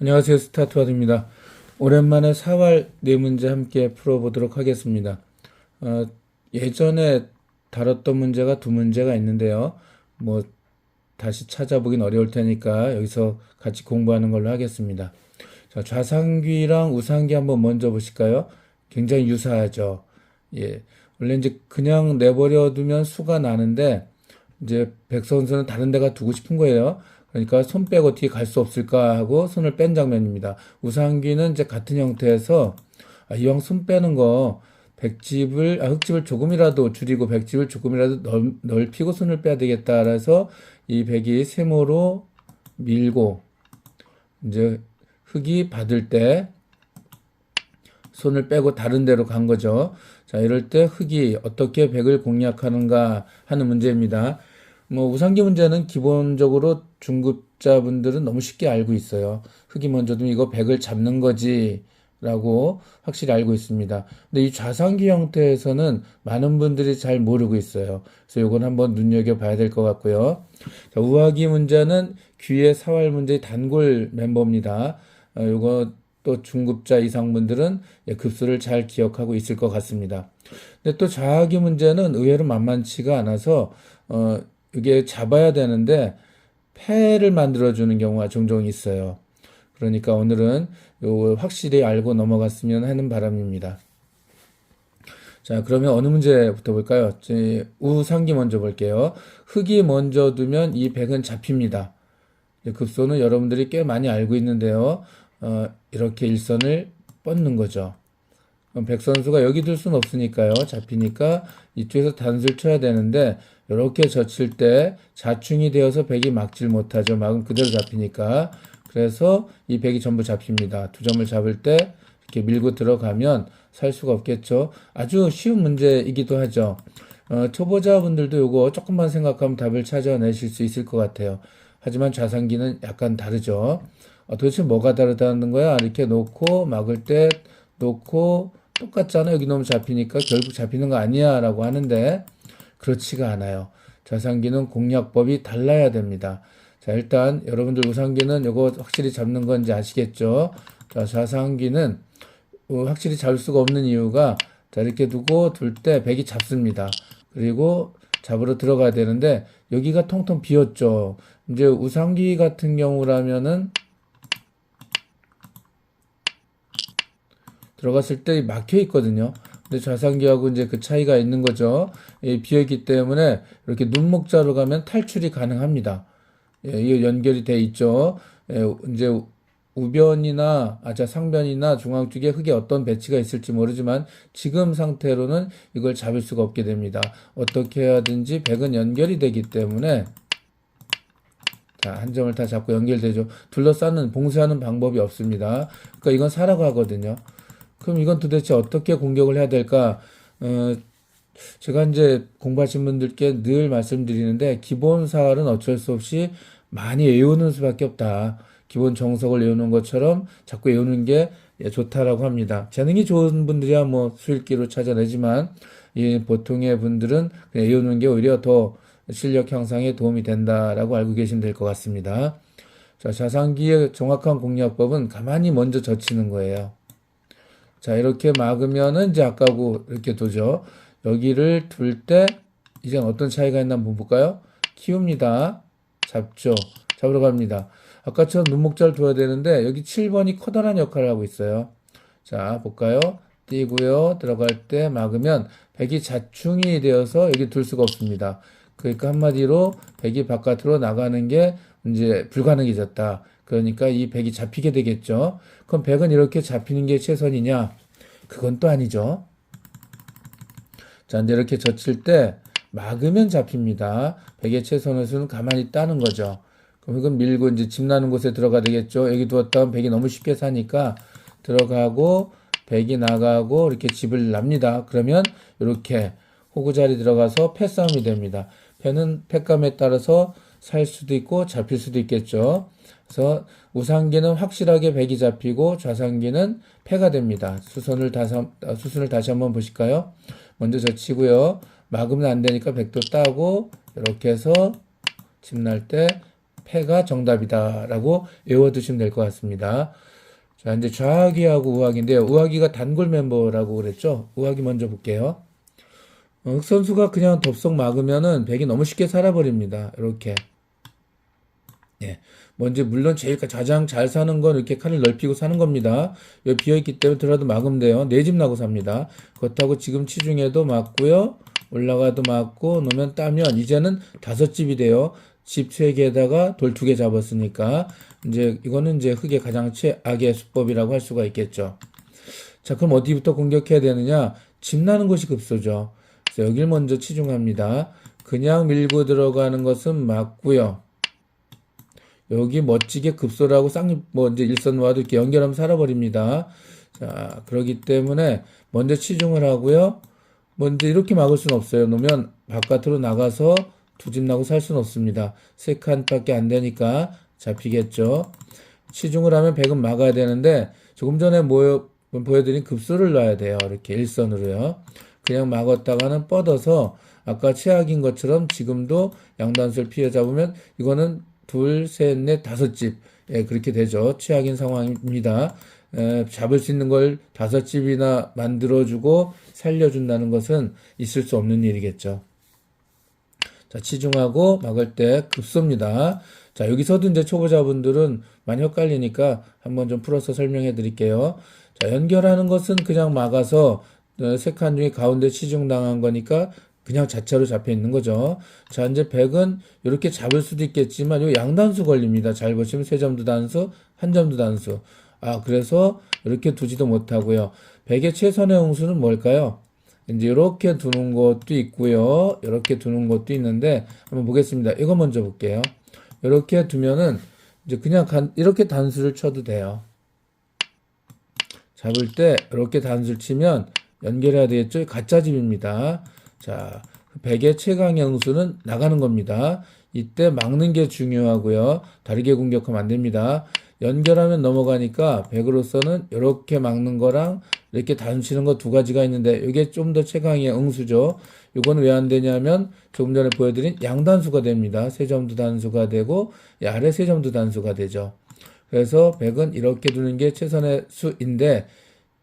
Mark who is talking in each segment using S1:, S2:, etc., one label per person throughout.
S1: 안녕하세요. 스타트와드입니다. 오랜만에 사활 네 문제 함께 풀어보도록 하겠습니다. 어, 예전에 다뤘던 문제가 두 문제가 있는데요. 뭐, 다시 찾아보긴 어려울 테니까 여기서 같이 공부하는 걸로 하겠습니다. 자, 좌상귀랑 우상귀 한번 먼저 보실까요? 굉장히 유사하죠. 예. 원래 이제 그냥 내버려 두면 수가 나는데, 이제 백선수는 다른 데가 두고 싶은 거예요. 그러니까 손 빼고 어떻게 갈수 없을까 하고 손을 뺀 장면입니다. 우상귀는 이제 같은 형태에서 아, 이왕 손 빼는 거 백집을 아, 흙집을 조금이라도 줄이고 백집을 조금이라도 넓, 넓히고 손을 빼야 되겠다. 그래서 이 백이 세모로 밀고 이제 흙이 받을 때 손을 빼고 다른 데로 간 거죠. 자, 이럴 때 흙이 어떻게 백을 공략하는가 하는 문제입니다. 뭐 우상기 문제는 기본적으로 중급자분들은 너무 쉽게 알고 있어요. 흙이 먼저 도 이거 백을 잡는 거지 라고 확실히 알고 있습니다. 근데 이 좌상기 형태에서는 많은 분들이 잘 모르고 있어요. 그래서 이건 한번 눈여겨 봐야 될 것 같고요. 자, 우하기 문제는 귀의 사활 문제의 단골 멤버입니다. 어, 요거 또 중급자 이상 분들은 예, 급수를 잘 기억하고 있을 것 같습니다. 근데 또 좌하기 문제는 의외로 만만치가 않아서 어 이게 잡아야 되는데 폐를 만들어주는 경우가 종종 있어요. 그러니까 오늘은 요 확실히 알고 넘어갔으면 하는 바람입니다. 자, 그러면 어느 문제부터 볼까요? 우상기 먼저 볼게요. 흙이 먼저 두면 이 백은 잡힙니다. 급소는 여러분들이 꽤 많이 알고 있는데요. 어, 이렇게 일선을 뻗는 거죠. 백 선수가 여기 둘 수는 없으니까요. 잡히니까 이쪽에서 단수를 쳐야 되는데 이렇게 젖힐 때 자충이 되어서 백이 막질 못하죠. 막은 그대로 잡히니까. 그래서 이 백이 전부 잡힙니다. 두 점을 잡을 때 이렇게 밀고 들어가면 살 수가 없겠죠. 아주 쉬운 문제이기도 하죠. 어, 초보자분들도 요거 조금만 생각하면 답을 찾아내실 수 있을 것 같아요. 하지만 좌상기는 약간 다르죠. 어, 도대체 뭐가 다르다는 거야? 이렇게 놓고 막을 때 놓고 똑같잖아. 여기 너무 잡히니까 결국 잡히는 거 아니야. 라고 하는데 그렇지가 않아요. 좌상기는 공략법이 달라야 됩니다. 자, 일단 여러분들 우상기는 이거 확실히 잡는 건지 아시겠죠? 자, 좌상기는 어, 확실히 잡을 수가 없는 이유가 자, 이렇게 두고 둘 때 백이 잡습니다. 그리고 잡으러 들어가야 되는데 여기가 통통 비었죠. 이제 우상기 같은 경우라면은 들어갔을 때 막혀 있거든요. 근데 좌상기하고 이제 그 차이가 있는 거죠. 예, 비어있기 때문에 이렇게 눈목자로 가면 탈출이 가능합니다. 예, 이거 연결이 돼 있죠. 예, 이제 우변이나 아자 상변이나 중앙 쪽에 흙에 어떤 배치가 있을지 모르지만 지금 상태로는 이걸 잡을 수가 없게 됩니다. 어떻게 해야든지 백은 연결이 되기 때문에 자, 한 점을 다 잡고 연결되죠. 둘러싸는 봉쇄하는 방법이 없습니다. 그러니까 이건 사라고 하거든요. 그럼 이건 도대체 어떻게 공격을 해야 될까? 어, 제가 이제 공부하신 분들께 늘 말씀드리는데 기본 사활은 어쩔 수 없이 많이 외우는 수밖에 없다. 기본 정석을 외우는 것처럼 자꾸 외우는 게 좋다라고 합니다. 재능이 좋은 분들이야 뭐 수일기로 찾아내지만 이 보통의 분들은 외우는 게 오히려 더 실력 향상에 도움이 된다라고 알고 계시면 될 것 같습니다. 자, 자상기의 정확한 공략법은 가만히 먼저 젖히는 거예요. 자, 이렇게 막으면은 이제 아까고 이렇게 도죠. 여기를 둘 때 이제 어떤 차이가 있나 한번 볼까요? 키웁니다. 잡죠. 잡으러 갑니다. 아까처럼 눈목자를 둬야 되는데 여기 7번이 커다란 역할을 하고 있어요. 자, 볼까요? 띄고요. 들어갈 때 막으면 백이 자충이 되어서 여기 둘 수가 없습니다. 그러니까 한마디로 백이 바깥으로 나가는 게 이제 불가능해졌다. 그러니까 이 백이 잡히게 되겠죠. 그럼 백은 이렇게 잡히는 게 최선이냐? 그건 또 아니죠. 자, 이제 이렇게 젖힐 때 막으면 잡힙니다. 백의 최선의 수는 가만히 있다는 거죠. 그럼 이건 밀고 이제 집 나는 곳에 들어가 되겠죠. 여기 두었다면 백이 너무 쉽게 사니까 들어가고 백이 나가고 이렇게 집을 납니다. 그러면 이렇게 호구 자리 들어가서 패싸움이 됩니다. 패는 패감에 따라서 살 수도 있고 잡힐 수도 있겠죠. 그래서 우상기는 확실하게 백이 잡히고 좌상기는 패가 됩니다. 수선을 다시, 수순을 다시 한번 보실까요? 먼저 젖히고요. 막으면 안 되니까 백도 따고 이렇게 해서 집날 때 패가 정답이다라고 외워두시면 될 것 같습니다. 자, 이제 좌하기하고 우하기인데요. 우하기가 단골 멤버라고 그랬죠? 우하기 먼저 볼게요. 어, 흑 선수가 그냥 덥석 막으면은 백이 너무 쉽게 살아버립니다. 이렇게. 예. 먼저 물론 제일 가장 잘 사는 건 이렇게 칼을 넓히고 사는 겁니다. 여기 비어있기 때문에 들어도 막으면 돼요. 네집 나고 삽니다. 그렇다고 지금 치중에도 맞고요. 올라가도 맞고 놓으면 따면 이제는 다섯 집이 돼요. 집 세 개에다가 돌 두 개 잡았으니까 이제 이거는 이제 흙의 가장 최악의 수법이라고 할 수가 있겠죠. 자, 그럼 어디부터 공격해야 되느냐? 집 나는 곳이 급소죠. 그래서 여길 먼저 치중합니다. 그냥 밀고 들어가는 것은 맞고요. 여기 멋지게 급소라고 쌍립 뭐 이제 일선 와도 이렇게 연결하면 살아버립니다. 자, 그러기 때문에 먼저 치중을 하고요. 먼저 이렇게 막을 수는 없어요. 놓으면 바깥으로 나가서 두 집 나고 살 수는 없습니다. 세 칸밖에 안 되니까 잡히겠죠. 치중을 하면 백은 막아야 되는데 조금 전에 모여 보여드린 급소를 놔야 돼요. 이렇게 일선으로요. 그냥 막았다가는 뻗어서 아까 최악인 것처럼 지금도 양단수를 피해 잡으면 이거는 둘, 셋, 넷, 다섯 집. 예, 그렇게 되죠. 최악인 상황입니다. 에, 잡을 수 있는 걸 다섯 집이나 만들어주고 살려준다는 것은 있을 수 없는 일이겠죠. 자, 치중하고 막을 때 급소입니다. 자, 여기서도 이제 초보자분들은 많이 헷갈리니까 한번 좀 풀어서 설명해 드릴게요. 자, 연결하는 것은 그냥 막아서 어, 세칸 중에 가운데 치중당한 거니까 그냥 자체로 잡혀 있는 거죠. 자, 이제 100은 이렇게 잡을 수도 있겠지만 요 양단수 걸립니다. 잘 보시면 세 점도 단수, 한 점도 단수. 아, 그래서 이렇게 두지도 못하고요. 100의 최선의 홍수는 뭘까요? 이제 이렇게 두는 것도 있고요. 이렇게 두는 것도 있는데 한번 보겠습니다. 이거 먼저 볼게요. 이렇게 두면은 이제 그냥 간, 이렇게 단수를 쳐도 돼요. 잡을 때 이렇게 단수를 치면 연결해야 되겠죠? 가짜 집입니다. 자, 100의 최강의 응수는 나가는 겁니다. 이때 막는 게 중요하고요. 다르게 공격하면 안 됩니다. 연결하면 넘어가니까 100으로서는 이렇게 막는 거랑 이렇게 단치는 거 두 가지가 있는데 이게 좀 더 최강의 응수죠. 이거는 왜안 되냐면 조금 전에 보여드린 양단수가 됩니다. 세 점도 단수가 되고 이 아래 세 점도 단수가 되죠. 그래서 100은 이렇게 두는 게 최선의 수인데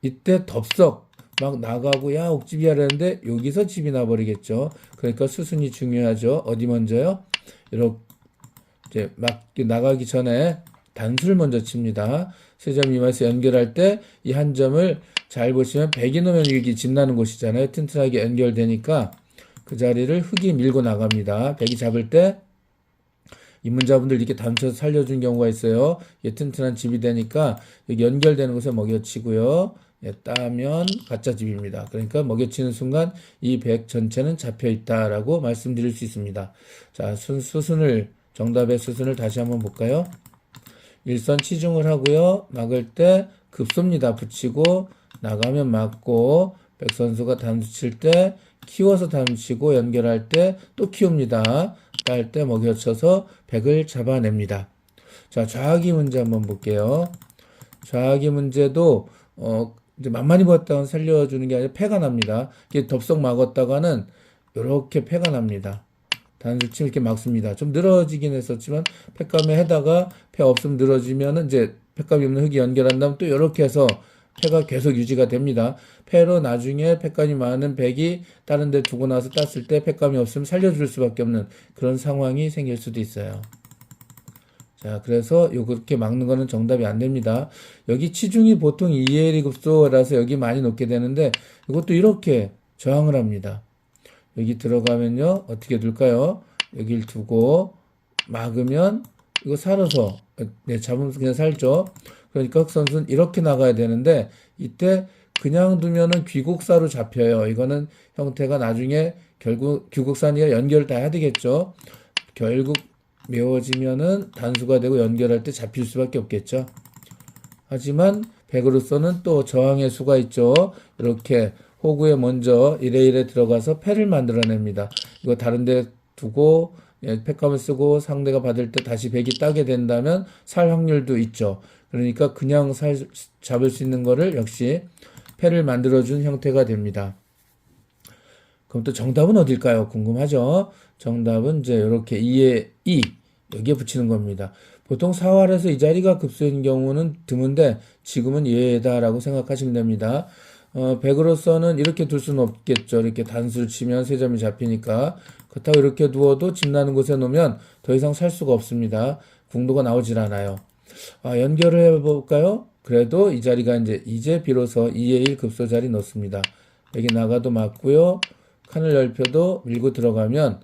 S1: 이때 덥석 막 나가고 야 옥집이 하려는데 여기서 집이 나버리겠죠. 그러니까 수순이 중요하죠. 어디 먼저요? 이렇게 막 나가기 전에 단수를 먼저 칩니다. 세 점 이마에서 연결할 때 이 한 점을 잘 보시면 백이 놓으면 여기 집 나는 곳이잖아요. 튼튼하게 연결되니까 그 자리를 흙이 밀고 나갑니다. 백이 잡을 때 입문자분들 이렇게 단쳐서 살려준 경우가 있어요. 이게 튼튼한 집이 되니까 여기 연결되는 곳에 먹여치고요. 예, 따면 가짜 집입니다. 그러니까 먹여치는 순간 이백 전체는 잡혀 있다라고 말씀드릴 수 있습니다. 자, 순, 수순을 정답의 수순을 다시 한번 볼까요? 일선 치중을 하고요. 막을 때 급소입니다. 붙이고 나가면 막고 백 선수가 단수 칠 때 키워서 단치고 연결할 때 또 키웁니다. 딸 때 먹여쳐서 백을 잡아냅니다. 자, 좌하기 문제 한번 볼게요. 좌하기 문제도 어 이제 만만히 보았다가 살려주는 게 아니라 패가 납니다. 이게 덥석 막았다가는 이렇게 패가 납니다. 단수 치면 이렇게 막습니다. 좀 늘어지긴 했었지만 팩감에 해다가 패 없으면 늘어지면은 이제 팩감이 없는 흙이 연결한다면 또 이렇게 해서 패가 계속 유지가 됩니다. 패로 나중에 팩감이 많은 백이 다른 데 두고 나서 땄을 때 팩감이 없으면 살려줄 수밖에 없는 그런 상황이 생길 수도 있어요. 자, 그래서 요렇게 막는 거는 정답이 안 됩니다. 여기 치중이 보통 2L이 급소라서 여기 많이 놓게 되는데 이것도 이렇게 저항을 합니다. 여기 들어가면요. 어떻게 둘까요? 여길 두고 막으면 이거 살아서 네, 잡으면 그냥 살죠. 그러니까 흑 선수는 이렇게 나가야 되는데 이때 그냥 두면은 귀국사로 잡혀요. 이거는 형태가 나중에 결국 귀국산이가 연결 다 해야 되겠죠. 결국 메워지면은 단수가 되고 연결할 때 잡힐 수밖에 없겠죠. 하지만 백으로서는 또 저항의 수가 있죠. 이렇게 호구에 먼저 이래 이래 들어가서 패를 만들어냅니다. 이거 다른 데 두고 예, 팩감을 쓰고 상대가 받을 때 다시 백이 따게 된다면 살 확률도 있죠. 그러니까 그냥 살, 잡을 수 있는 거를 역시 패를 만들어준 형태가 됩니다. 그럼 또 정답은 어딜까요? 궁금하죠? 정답은 이제 이렇게 2에 2, 여기에 붙이는 겁니다. 보통 사활에서 이 자리가 급수인 경우는 드문데 지금은 예다라고 생각하시면 됩니다. 어, 100으로서는 이렇게 둘 수는 없겠죠. 이렇게 단수를 치면 세 점이 잡히니까. 그렇다고 이렇게 두어도 집 나는 곳에 놓으면 더 이상 살 수가 없습니다. 궁도가 나오질 않아요. 아, 연결을 해볼까요? 그래도 이 자리가 이제, 이제 비로소 2의 1 급소 자리 넣습니다. 여기 나가도 맞고요. 칸을 넓혀도 밀고 들어가면,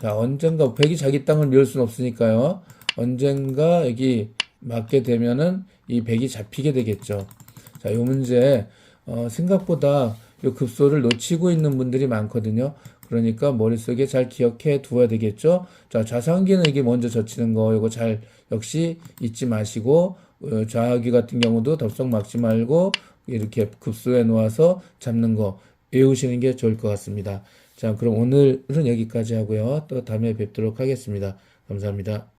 S1: 자, 언젠가, 100이 자기 땅을 미울 수는 없으니까요. 언젠가 여기 맞게 되면은 이 100이 잡히게 되겠죠. 자, 요 문제, 어, 생각보다 요 급소를 놓치고 있는 분들이 많거든요. 그러니까 머릿속에 잘 기억해 두어야 되겠죠. 자, 좌상기는 이게 먼저 젖히는 거, 이거 잘 역시 잊지 마시고, 어, 좌하기 같은 경우도 덥석 막지 말고, 이렇게 급소해 놓아서 잡는 거 외우시는 게 좋을 것 같습니다. 자, 그럼 오늘은 여기까지 하고요. 또 다음에 뵙도록 하겠습니다. 감사합니다.